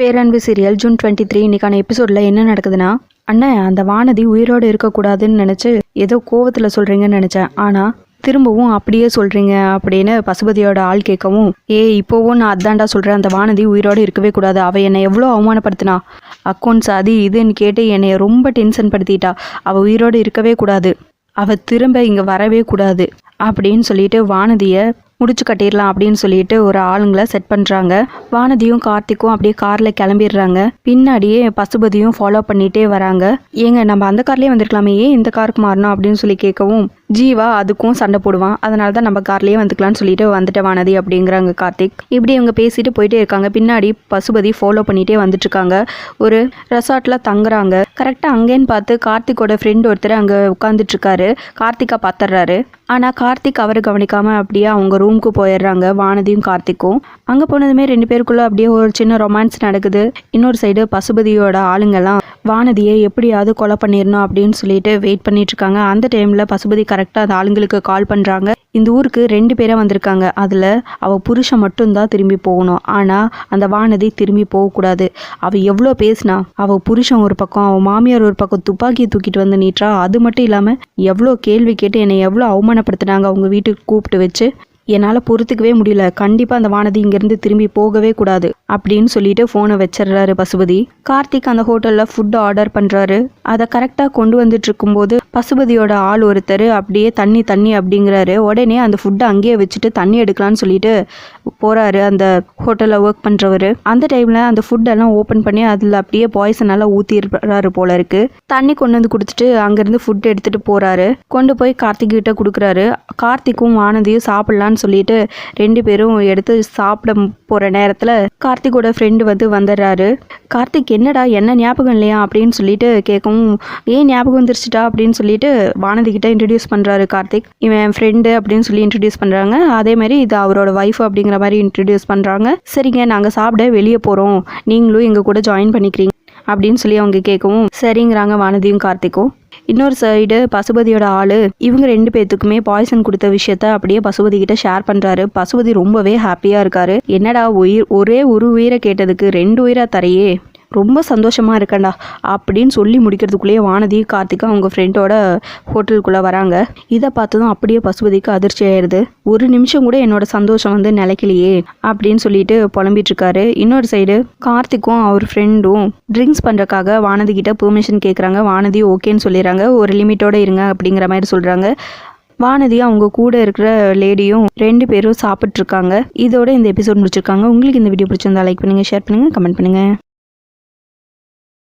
பேரன்பு serial June twenty three இன்னைக்கான எபிசோடில் என்ன நடக்குதுன்னா அண்ணன் அந்த வானதி உயிரோடு இருக்கக்கூடாதுன்னு நினச்சி ஏதோ கோவத்தில் சொல்கிறீங்கன்னு நினச்சேன். ஆனால் திரும்பவும் அப்படியே சொல்கிறீங்க அப்படின்னு பசுபதியோட ஆள் கேட்கவும் ஏ இப்போவும் நான் அதான்டா சொல்கிறேன் அந்த வானதி உயிரோடு இருக்கவே கூடாது. அவள் என்னை எவ்வளோ அவமானப்படுத்தினா? அக்கௌண்ட்ஸ் அது இதுன்னு கேட்டு என்னை ரொம்ப டென்ஷன் படுத்திட்டா. அவள் உயிரோடு இருக்கவே கூடாது. அவள் திரும்ப இங்கே வரவே கூடாது. அப்படின்னு சொல்லிட்டு வானதியை முடிச்சு கட்டிடலாம் அப்படின்னு சொல்லிட்டு ஒரு ஆளுங்களை செட் பண்ணுறாங்க வானதியும் கார்த்திக்கும் அப்படியே காரில் கிளம்பிடுறாங்க. பின்னாடியே பசுபதியும் ஃபாலோ பண்ணிகிட்டே வராங்க. ஏங்க நம்ம அந்த கார்லேயே வந்திருக்கலாமே ஏன் இந்த காருக்கு மாறணும் அப்படின்னு சொல்லி கேட்கவும் ஜீவா அதுக்கும் சண்டை போடுவான். அதனால தான் நம்ம கார்லேயே வந்துக்கலாம்னு சொல்லிட்டு வந்துட்ட வானதி அப்படிங்கிறாங்க கார்த்திக். இப்படி இவங்க பேசிட்டு போயிட்டே இருக்காங்க. பின்னாடி பசுபதி ஃபாலோ பண்ணிகிட்டே வந்துட்டு இருக்காங்க ஒரு ரெசார்ட்டில் தங்குறாங்க. கரெக்டாக அங்கேன்னு பார்த்து கார்த்திக்கோட ஃப்ரெண்ட் ஒருத்தர் அங்கே உட்காந்துட்டு இருக்காரு கார்த்திகா பார்த்துட்றாரு ஆனால் கார்த்திக் அவரை கவனிக்காமல் அப்படியே அவங்க ரூமுக்கு போயிடுறாங்க. வானதியும் கார்த்திக்கும். அங்கே போனதுமே ரெண்டு பேருக்குள்ள அப்படியே ஒரு சின்ன ரொமான்ஸ் நடக்குது. இன்னொரு சைடு பசுபதியோட ஆளுங்கெல்லாம் வானதியை எப்படியாவது கொலை பண்ணிடணும் அப்படின்னு சொல்லிட்டு வெயிட் பண்ணிட்டுருக்காங்க. அந்த டைமில் பசுபதி கரெக்டாக அந்த ஆளுங்களுக்கு கால் பண்ணுறாங்க இந்த ஊருக்கு ரெண்டு பேராக வந்திருக்காங்க. அதில் அவள் புருஷன் மட்டும்தான் திரும்பி போகணும். ஆனால் அந்த வானதி திரும்பி போகக்கூடாது. அவள் எவ்வளோ பேசினா அவள் புருஷன் ஒரு பக்கம் அவள் மாமியார் ஒரு பக்கம் துப்பாக்கியை தூக்கிட்டு வந்து நீட்டா அது மட்டும் இல்லாமல் எவ்வளோ கேள்வி கேட்டு என்னை எவ்வளோ அவமானப்படுத்தினாங்க அவங்க வீட்டுக்கு கூப்பிட்டு வச்சு. என்னால் பொறுத்துக்கவே முடியல. கண்டிப்பாக அந்த வானதி இங்கேருந்து திரும்பி போகவே கூடாது அப்படின்னு சொல்லிட்டு ஃபோனை வச்சிடுறாரு பசுபதி. கார்த்திக் அந்த ஹோட்டலில் ஃபுட் ஆர்டர் பண்ணுறாரு அதை கரெக்டாக கொண்டு வந்துட்டு இருக்கும்போது பசுபதியோட ஆள் ஒருத்தர் அப்படியே தண்ணி தண்ணி அப்படிங்கிறாரு. உடனே அந்த ஃபுட்டை அங்கேயே வச்சுட்டு தண்ணி எடுக்கலான்னு சொல்லிட்டு போகிறாரு அந்த ஹோட்டலில் ஒர்க் பண்ணுறவர் அந்த டைமில் அந்த ஃபுட்டெல்லாம் ஓப்பன் பண்ணி அதில் அப்படியே பாய்சனெல்லாம் ஊற்றிடுறாரு போல இருக்கு. தண்ணி கொண்டு வந்து கொடுத்துட்டு அங்கேருந்து ஃபுட் எடுத்துகிட்டு போகிறாரு கொண்டு போய் கார்த்திக் கிட்ட கொடுக்குறாரு. கார்த்திக்கும் வானதியும் சாப்பிட்லான்னு சொல்லிட்டு ரெண்டு பேரும் எடுத்து சாப்பிட போகிற நேரத்தில் கார்த்திகோட ஃப்ரெண்டு வந்து வந்துடுறாரு. கார்த்திக் என்னடா என்ன ஞாபகம் இல்லையா? அப்படின்னு சொல்லிட்டு கேட்கவும் ஏன் ஞாபகம் வந்துருச்சுட்டா அப்படின்னு சொல்லிட்டு வானதிக்கிட்ட இன்ட்ரடியூஸ் பண்ணுறாரு கார்த்திக். இவன் ஃப்ரெண்டு அப்படின்னு சொல்லி இன்ட்ரடியூஸ் பண்ணுறாங்க அதே மாதிரி இது அவரோட ஒய்ஃப் அப்படிங்கிற மாதிரி இன்ட்ரடியூஸ் பண்ணுறாங்க சரிங்க நாங்கள் சாப்பிட வெளியே போகிறோம் நீங்களும் எங்கள் கூட ஜாயின் பண்ணிக்கிறீங்க. அப்படின்னு சொல்லி அவங்க கேட்கவும் சரிங்கிறாங்க வானதியும் கார்த்திக்கும். இன்னொரு சைடு பசுபதியோட ஆள் இவங்க ரெண்டு பேத்துக்குமே பாய்சன் கொடுத்த விஷயத்த அப்படியே பசுபதி கிட்ட ஷேர் பண்றாரு. பசுபதி ரொம்பவே ஹாப்பியா இருக்காரு. என்னடா உயிர் ஒரே ஒரு உயிரை கேட்டதுக்கு ரெண்டு உயிரா தரையே? ரொம்ப சந்தோஷமாக இருக்கேன்டா அப்படின்னு சொல்லி முடிக்கிறதுக்குள்ளேயே வானதி கார்த்திகா அவங்க ஃப்ரெண்டோட ஹோட்டலுக்குள்ளே வராங்க. இதை பார்த்ததும் அப்படியே பசுபதிக்கு அதிர்ச்சி ஆயிடுது. ஒரு நிமிஷம் கூட என்னோட சந்தோஷம் வந்து நிலைக்கலையே அப்படின்னு சொல்லிட்டு புலம்பிட்டு இருக்காரு. இன்னொரு சைடு கார்த்திக்கும் அவர் ஃப்ரெண்டும் ட்ரிங்க்ஸ் பண்ணுறக்காக வானதி கிட்ட பெர்மிஷன் கேட்குறாங்க வானதி ஓகேன்னு சொல்லிடுறாங்க. ஒரு லிமிட்டோட இருங்க அப்படிங்கிற மாதிரி சொல்கிறாங்க வானதியும் அவங்க கூட இருக்கிற லேடியும் ரெண்டு பேரும் சாப்பிட்ருக்காங்க இதோட இந்த எபிசோட் முடிச்சிருக்காங்க. உங்களுக்கு இந்த வீடியோ பிடிச்சிருந்தா லைக் பண்ணுங்கள் ஷேர் பண்ணுங்கள் கமெண்ட் பண்ணுங்கள்